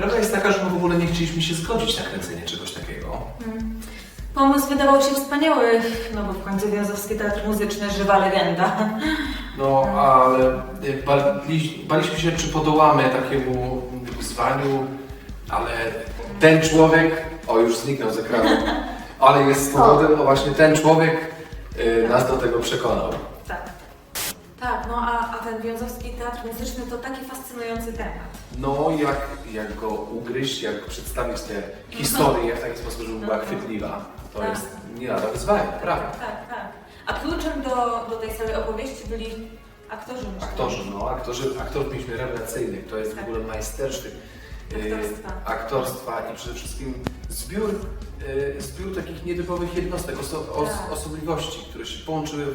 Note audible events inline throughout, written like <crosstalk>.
Prawda jest taka, że my w ogóle nie chcieliśmy się zgodzić na kręcenie czegoś takiego. Pomysł wydawał się wspaniały, no bo w końcu Wiązowski Teatr Muzyczny żywa legenda. No, ale y, bali, baliśmy się, czy podołamy takiemu wyzwaniu, ale ten człowiek, o już zniknął z ekranu, ale jest powodem, no właśnie ten człowiek y, nas do tego przekonał. Tak. Tak, no a, a ten Wiązowski Teatr Muzyczny to taki fascynujący temat. No, jak, jak go ugryźć, jak przedstawić tę historię w taki sposób, żeby była chwytliwa, to Tak. jest nie lada wyzwanie, prawda? Tak, tak. A kluczem do, do tej całej opowieści byli aktorzy. myślę. Aktorzy, no, aktorzy, aktorów mieliśmy rewelacyjnych, to jest w Tak. ogóle majstersztyk y, Aktorstwa. aktorstwa i przede wszystkim zbiór, y, zbiór takich nietypowych jednostek, oso, os, Tak. osobliwości, które się połączyły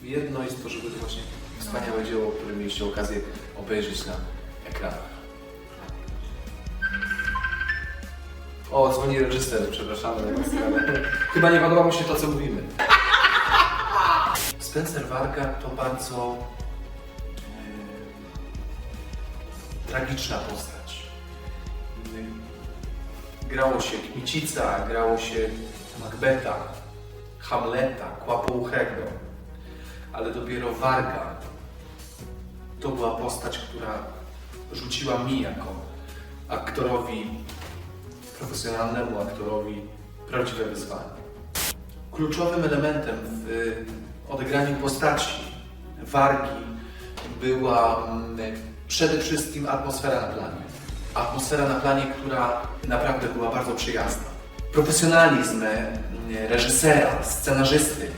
w jedno i stworzyły to właśnie wspaniałe dzieło, które mieliście okazję obejrzeć na ekranach. O, dzwoni reżyser, przepraszamy <laughs> chyba nie podoba mu się to, co mówimy. Spencer Warga to bardzo e, tragiczna postać. E, Grało się Kmicica, grało się Macbeta, Hamleta, Kłapouchego, ale dopiero Warga to była postać, która rzuciła mi jako aktorowi, profesjonalnemu aktorowi prawdziwe wyzwanie. Kluczowym elementem w odegraniu postaci wargi była mm, przede wszystkim atmosfera na planie. Atmosfera na planie, która naprawdę była bardzo przyjazna. Profesjonalizm mm, reżysera, scenarzysty,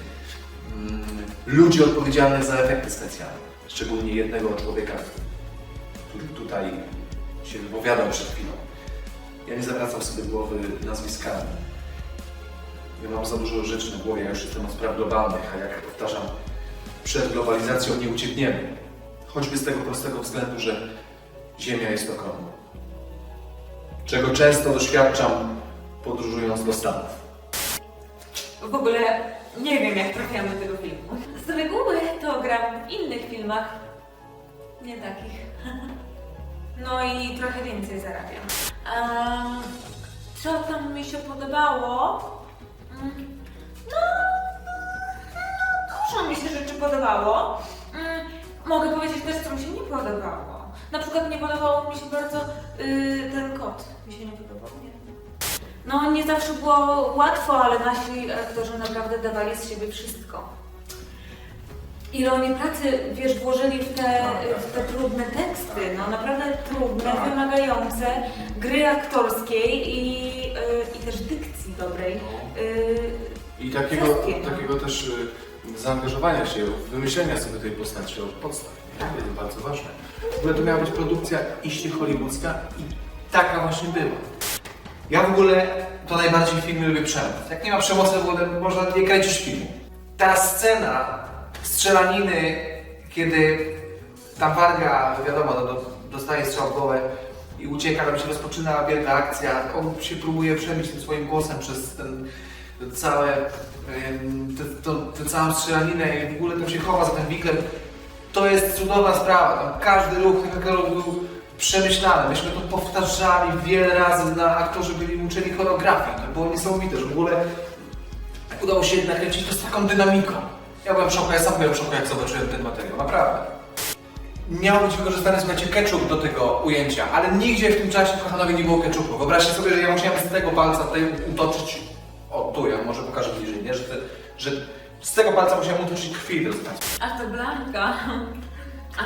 mm, ludzi odpowiedzialnych za efekty specjalne, szczególnie jednego człowieka, który tutaj się wypowiadał przed chwilą. Ja nie zawracam sobie głowy nazwiskami. Ja mam za dużo rzeczy na głowie, ja już jestem od spraw globalnych, a jak powtarzam, przed globalizacją nie uciekniemy. Choćby z tego prostego względu, że Ziemia jest okrągła. Czego często doświadczam podróżując do Stanów. W ogóle nie wiem, jak trafiłam do tego filmu. Z reguły to gram w innych filmach, nie takich. <laughs> No i trochę więcej zarabiam. Um, co tam mi się podobało? Mm, No, no, dużo mi się rzeczy podobało. Mm, Mogę powiedzieć też, co mi się nie podobało. Na przykład nie podobało mi się bardzo y, ten kot. Mi się nie podobał, nie. No, nie zawsze było łatwo, ale nasi aktorzy naprawdę dawali z siebie wszystko. Ile oni pracy, wiesz, włożyli w te, w te trudne teksty, no naprawdę trudne, Tak. wymagające gry aktorskiej i, y, i też dykcji dobrej. Y, I takiego, Kwestie, no. takiego też y, zaangażowania się, wymyślenia sobie tej postaci od podstaw. Nie? Tak. To jest bardzo ważne. W ogóle to miała być produkcja iście hollywoodzka i taka właśnie była. Ja w ogóle to najbardziej w filmie lubię przemoc. Jak nie ma przemocy, w ogóle można nie kręcić filmu. Ta scena strzelaniny, kiedy ta warga, wiadomo, no, do- dostaje strzał w głowę i ucieka, tam się rozpoczyna wielka akcja, on się próbuje przebić tym swoim głosem przez ten całe, tę- całą strzelaninę i w ogóle tam się chowa za tym wiklem. To jest cudowna sprawa, tam każdy ruch tego był przemyślany. Myśmy to powtarzali wiele razy, na aktorzy byli uczeni choreografii. To było niesamowite, że w ogóle udało się nakręcić to z taką dynamiką. Ja byłem w szoku, ja sam byłem w szoku, jak zobaczyłem ten materiał, naprawdę. Miał być wykorzystany, słuchajcie, ketchup do tego ujęcia, ale nigdzie w tym czasie, kochanowie, nie było ketchupu. Wyobraźcie sobie, że ja musiałem z tego palca tutaj utoczyć, o tu, ja może pokażę bliżej, nie? Że, te, że z tego palca musiałem utoczyć krwi dostać. A to Blanka. A,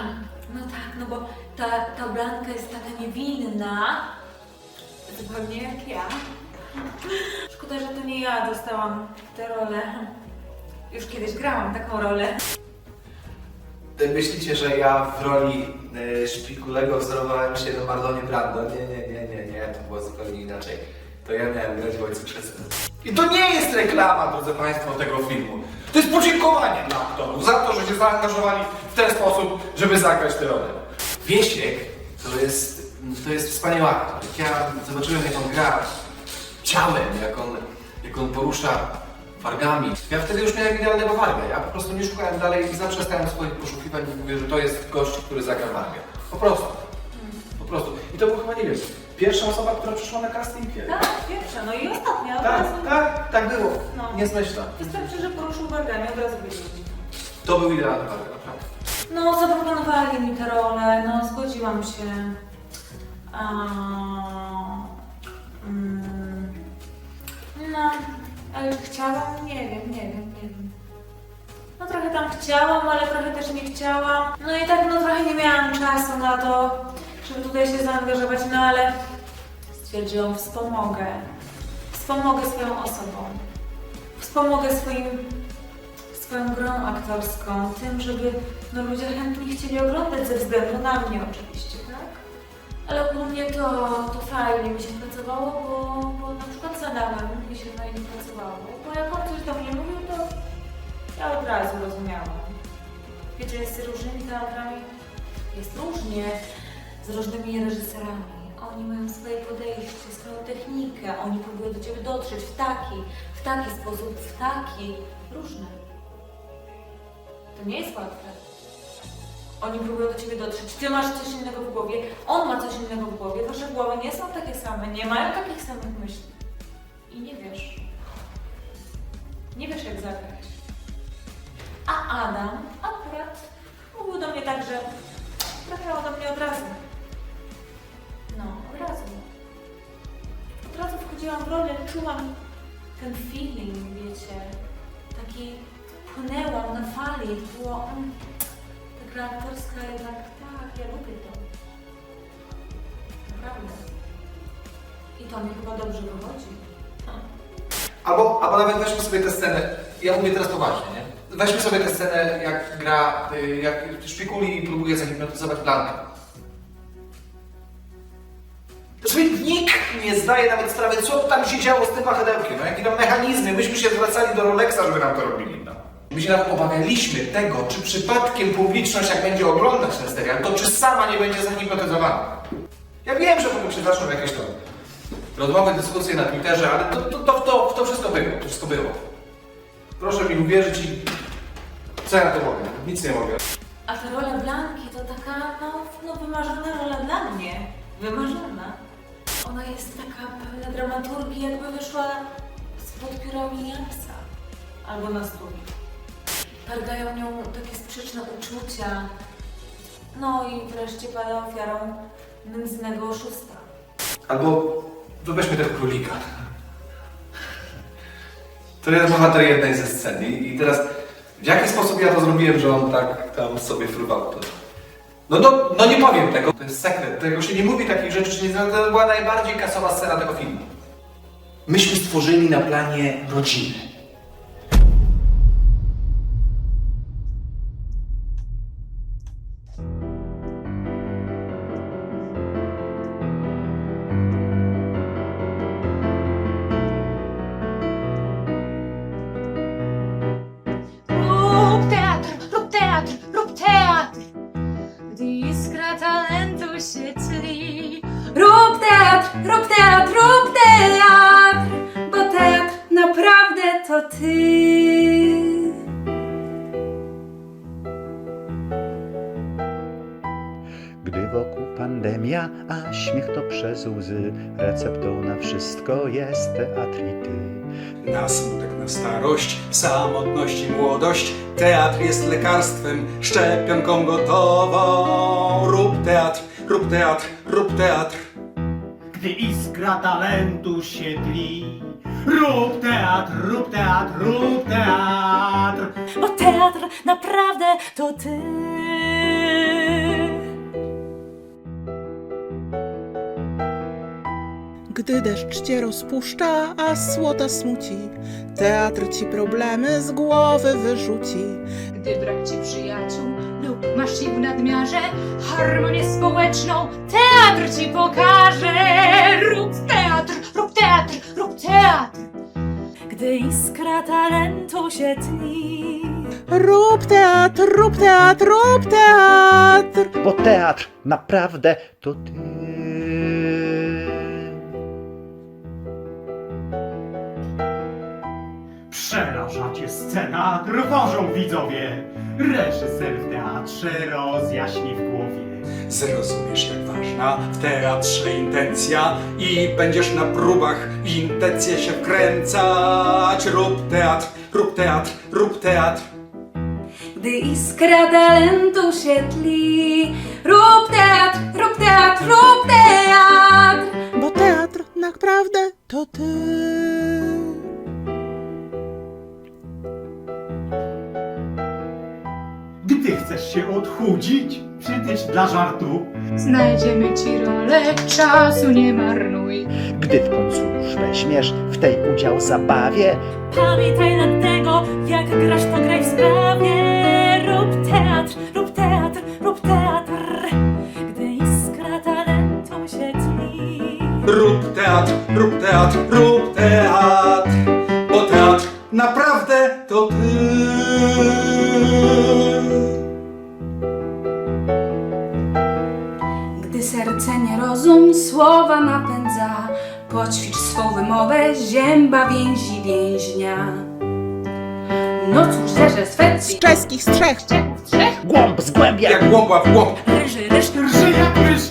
no tak, no bo ta, ta Blanka jest taka niewinna, zupełnie jak ja. Szkoda, że to nie ja dostałam tę rolę. Już kiedyś grałam taką rolę. Myślicie, że ja w roli y, szpikulego wzorowałem się na Marlonie Brando? Nie, nie, nie, nie, nie, to było zupełnie inaczej. To ja miałem grać w Ojcu Chrzestnym. I to nie jest reklama, drodzy Państwo, tego filmu. To jest podziękowanie dla aktorów za to, że się zaangażowali w ten sposób, żeby zagrać tę rolę. Wiesiek to jest, to jest wspaniały aktor. Jak ja zobaczyłem, jak on gra ciałem, jak on, jak on porusza wargami. Ja wtedy już miałem idealnego wargę. Ja po prostu nie szukałem dalej i zaprzestałem swoich poszukiwań i mówię, że to jest gość, który zagra wargę. Po prostu. Po prostu. I to był chyba niebieski. Pierwsza osoba, która przyszła na casting kiedy? Tak, pierwsza, no i ostatnia. od Tak, razu. tak, tak było. No. Nie zmyślam. Wystarczy, że poruszył wargami, od razu wiedzieli. To był idealny warunek, naprawdę. No, zaproponowali mi tę rolę, no zgodziłam się. A, mm, no, ale chciałam? Nie wiem, nie wiem, nie wiem. No trochę tam chciałam, ale trochę też nie chciałam. No i tak, no trochę nie miałam czasu na to, żeby tutaj się zaangażować, no ale stwierdziłam, wspomogę. Wspomogę swoją osobą. Wspomogę swoim swoją grą aktorską, tym, żeby no, ludzie chętnie chcieli oglądać ze względu na mnie oczywiście? Ale ogólnie to, to fajnie mi się pracowało, bo, bo na przykład z Adamem mi się fajnie pracowało, bo jak on coś do mnie mówił, to ja od razu rozumiałam. Wiecie, jest z różnymi teatrami, jest różnie z różnymi reżyserami. Oni mają swoje podejście, swoją technikę, oni próbują do Ciebie dotrzeć w taki, w taki sposób, w taki, różny. To nie jest łatwe. Oni próbują do ciebie dotrzeć. Ty masz coś innego w głowie, on ma coś innego w głowie. Wasze głowy nie są takie same, nie mają takich samych myśli. I nie wiesz. Nie wiesz, jak zagrać. A Adam akurat mówił do mnie tak, że trafiało do mnie od razu. No, od razu. Od razu wchodziłam w rolę, czułam ten feeling, wiecie, taki płynęłam na fali, było aktorska jednak, tak, ja lubię to. Naprawdę. I to mi chyba dobrze wychodzi. Albo, albo nawet weźmy sobie tę scenę, ja mówię teraz poważnie, nie? Weźmy sobie tę scenę, jak gra, y, jak szpikuli i próbuje zahipnotyzować Blankę. Sobie nikt nie zdaje nawet sprawy, co tam się działo z tym wahadełkiem, no jakie tam mechanizmy, myśmy się zwracali do Rolexa, żeby nam to robili, My się nawet obawialiśmy tego, czy przypadkiem publiczność, jak będzie oglądać ten serial, to czy sama nie będzie zahipnotyzowana. Ja wiem, że potem się zaczną jakieś to rozmowy, dyskusje na Twitterze, ale to, to, to, to, to wszystko było, to wszystko było. Proszę mi uwierzyć i co ja to mogę? Nic nie mogę. A ta rola Blanki to taka, no, no wymarzona rola dla mnie. Wymarzona. Ona jest taka pełna dramaturgii, jakby wyszła spod pióra Williamsa. Albo na studiu. Targają nią takie sprzeczne uczucia. No i wreszcie pada ofiarą nędznego oszusta. Albo weźmy tego królika. To jest bohater jednej ze scen i i teraz w jaki sposób ja to zrobiłem, że on tak tam sobie fruwał to. No, no, no nie powiem tego, to jest sekret, tego się nie mówi takich rzeczy, czy nie, to była najbardziej kasowa scena tego filmu. Myśmy stworzyli na planie rodziny. To ty. Gdy wokół pandemia, a śmiech to przez łzy, receptą na wszystko jest teatr i ty. Na smutek, na starość, samotność i młodość Teatr jest lekarstwem, szczepionką gotową Rób teatr, rób teatr, rób teatr Gdy iskra talentu się tli. Rób teatr, rób teatr, rób teatr. Bo teatr naprawdę to ty. Gdy deszcz cię rozpuszcza, a słota smuci, teatr ci problemy z głowy wyrzuci. Gdy brak ci przyjaciół lub masz ich w nadmiarze harmonię społeczną, teatr ci pokaże. Rób teatr, rób teatr, rób teatr. Gdy iskra talentu się tli. Rób teatr, rób teatr, rób teatr. Bo teatr naprawdę to ty. Przeraża cię scena, trwożą widzowie. Reżyser w teatrze rozjaśni w głowie. zrozumiesz jak ważna w teatrze intencja i będziesz na próbach intencje się wkręcać. Rób teatr, rób teatr, rób teatr. Gdy iskra talentu się tli, rób teatr, rób teatr, rób teatr. Bo teatr naprawdę to ty. Gdy chcesz się odchudzić, przytyć dla żartu. Znajdziemy ci rolę, czasu nie marnuj. Gdy w końcu już weźmiesz w tej udział zabawie, Pamiętaj nad tego, jak grasz, to graj w sprawie. Rób teatr, rób teatr, rób teatr. Gdy iskra talentu się tli. Rób teatr, rób teatr, rób teatr, No cóż, zerze z Francji, Czeskich strzech, z Czechów, z Czech, głąb z głębia. jak głąba w głąb. ryży, ryż, ryż jak ryż.